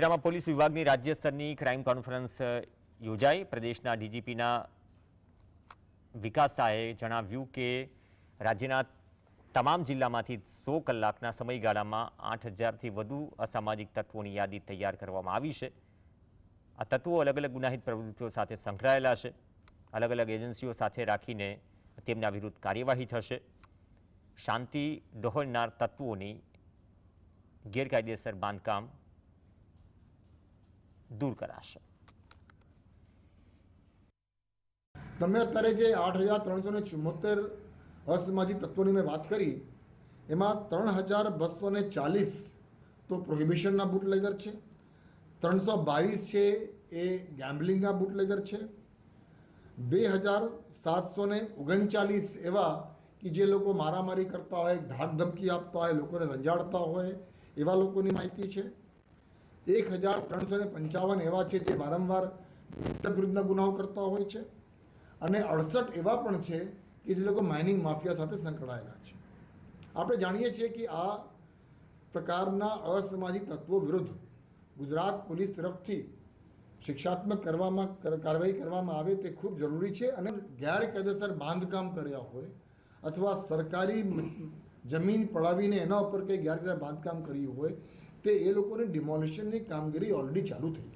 જિલ્લામાં પોલીસ વિભાગની રાજ્ય સ્તરની ક્રાઇમ કોન્ફરન્સ યોજાઈ. પ્રદેશના ડીજીપીના વિકાસ શાહે જણાવ્યું કે રાજ્યના તમામ જિલ્લામાંથી સો કલાકના સમયગાળામાં આઠ હજારથી વધુ અસામાજિક તત્વોની યાદી તૈયાર કરવામાં આવી છે. આ તત્વો અલગ અલગ ગુનાહિત પ્રવૃત્તિઓ સાથે સંકળાયેલા છે. અલગ અલગ એજન્સીઓ સાથે રાખીને તેમના વિરુદ્ધ કાર્યવાહી થશે. શાંતિ ડહોળનાર તત્વોની ગેરકાયદેસર બાંધકામ દૂર કરાશે. તમે અત્યારે જે આઠ હજાર ત્રણસો ને ચુમ્મોતેર અસામાજિક તત્વોની મેં વાત કરી, એમાં ત્રણ હજાર બસો ને ચાલીસ તો પ્રોહિબિશનના બુટલેગર છે, ત્રણસો બાવીસ છે એ ગેમ્બલિંગના બુટલેગર છે, બે હજાર સાતસો ને ઓગણચાલીસ એવા કે જે લોકો મારામારી કરતા હોય ધાક ધમકી આપતા હોય, લોકોને રંજાડતા હોય, એવા લોકોની માહિતી છે. એક હજાર ત્રણસો ને પંચાવન એવા છે જે વારંવાર વિરુદ્ધના ગુનાઓ કરતા હોય છે. અને અડસઠ એવા પણ છે કે જે લોકો માઇનિંગ માફિયા સાથે સંકળાયેલા છે. આપણે જાણીએ છીએ કે આ પ્રકારના અસામાજિક તત્વો વિરુદ્ધ ગુજરાત પોલીસ તરફથી શિક્ષાત્મક કરવામાં કાર્યવાહી કરવામાં આવે તે ખૂબ જરૂરી છે અને ગેરકાયદેસર બાંધકામ કર્યા હોય અથવા સરકારી જમીન પડાવીને એના ઉપર કંઈ ગેરકાયદેસર બાંધકામ કર્યું હોય તે એ લોકોની ડિમોલિશનની કામગીરી ઓલરેડી ચાલુ થઈ.